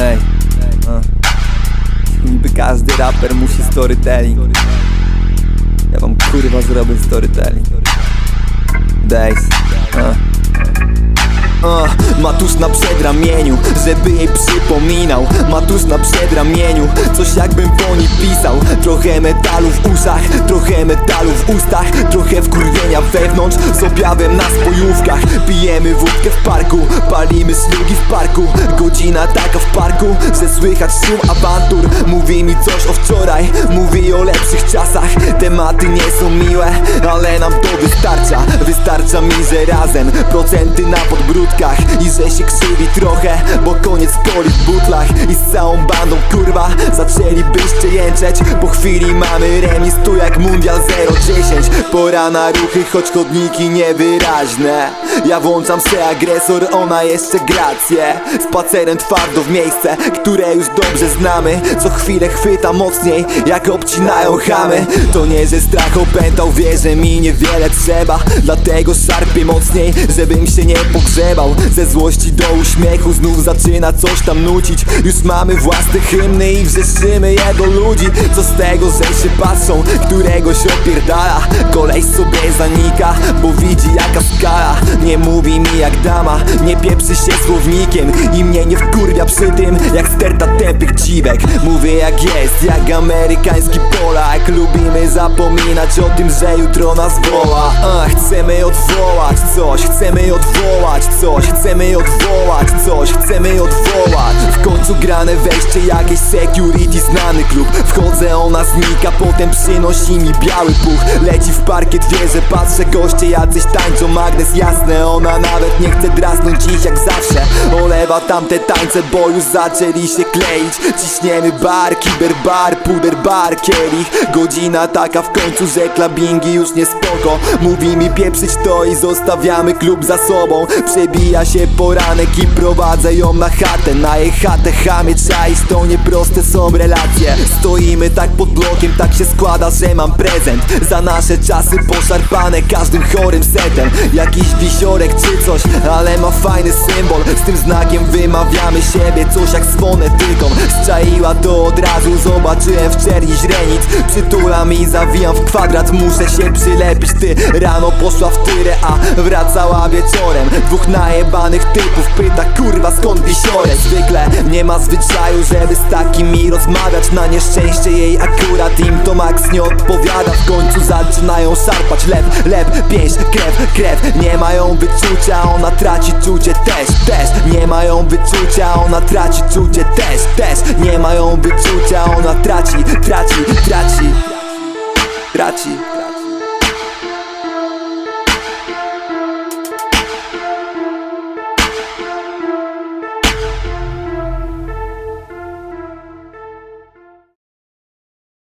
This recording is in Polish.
Ej, no. Niby każdy raper musi storytelling. Ja wam kurwa zrobię storytelling. Days uh. Uh, na przedramieniu, żeby jej przypominał. Matusz na przedramieniu, coś jakbym po niej pisał. Trochę metalu w uszach, trochę metalu w ustach. Trochę wkurwienia wewnątrz, z objawem na spojówkach. Pijemy wódkę w parku, palimy slugi w parku. Godzina taka parku, że słychać szum awantur. Mówi mi coś o wczoraj, mówi o lepszych czasach. Tematy nie są miłe, ale nam to wystarcza. Wystarcza mi, że razem procenty na podbródkach że się krzywi trochę, bo koniec coli w butlach I z całą bandą kurwa zaczęlibyście jęczeć. Po chwili mamy remis tu jak mundial 0-10 Pora na ruchy, choć chodniki niewyraźne. Ja włączam se agresor, ona jeszcze grację. Spacerem twardo w miejsce, które już dobrze znamy. Co chwilę chwyta mocniej, jak obcinają chamy. To nie, że strach opętał, wie, że mi niewiele trzeba. Dlatego szarpię mocniej, żebym się nie pogrzebał. Ze złości do uśmiechu znów zaczyna coś tam nucić. Już mamy własne hymny i wrzeszymy je do ludzi Co z tego, że się patrzą, któregoś opierdala. Kolej sobie zanika, bo widzi jaka skala. Nie mówi mi jak dama, nie pieprzy się słownikiem I mnie nie wkurwia przy tym, jak sterta tępych dziwek. Mówię jak jest, jak amerykański Polak. Lubimy zapominać o tym, że jutro nas woła. Chcemy odwołać coś, chcemy odwołać coś. Chcemy odwołać coś, chcemy odwołać końcu grane wejście, jakieś security, znany klub. Wchodzę, ona znika, potem przynosi mi biały puch. Leci w parkiet, wierzę, patrzę, goście jacyś tańczą. Magnes jasne, ona nawet nie chce drasnąć ich jak zawsze. Olewa tamte tańce, bo już zaczęli się kleić. Ciśniemy bar, kiberbar, puder bar, kielich. Godzina taka w końcu, że klabingi już nie spoko. Mówi mi pieprzyć to i zostawiamy klub za sobą. Przebija się poranek i prowadzę ją na chatę Na jej chatę chamie czaić, to nieproste są relacje. Stoimy tak pod blokiem, tak się składa, że mam prezent. Za nasze czasy poszarpane każdym chorym setem. Jakiś wisiorek czy coś, ale ma fajny symbol. Z tym znakiem wymawiamy siebie, coś jak z fonetyką. Zczaiła to od razu, zobaczyłem w czerni źrenic. Przytulam i zawijam w kwadrat, muszę się przylepić. Ty rano poszła w tyrę, a wracała wieczorem. Dwóch najebanych typów pyta, kurwa skąd wisiorek? Zwykle nie ma zwyczaju, żeby z takimi rozmawiać. Na nieszczęście jej akurat im to Max nie odpowiada. W końcu zaczynają szarpać lep, lep, pięść, krew, krew. Nie mają wyczucia, ona traci czucie też, też. Nie mają wyczucia, ona traci czucie też, też. Nie mają wyczucia, ona traci, traci, traci. Traci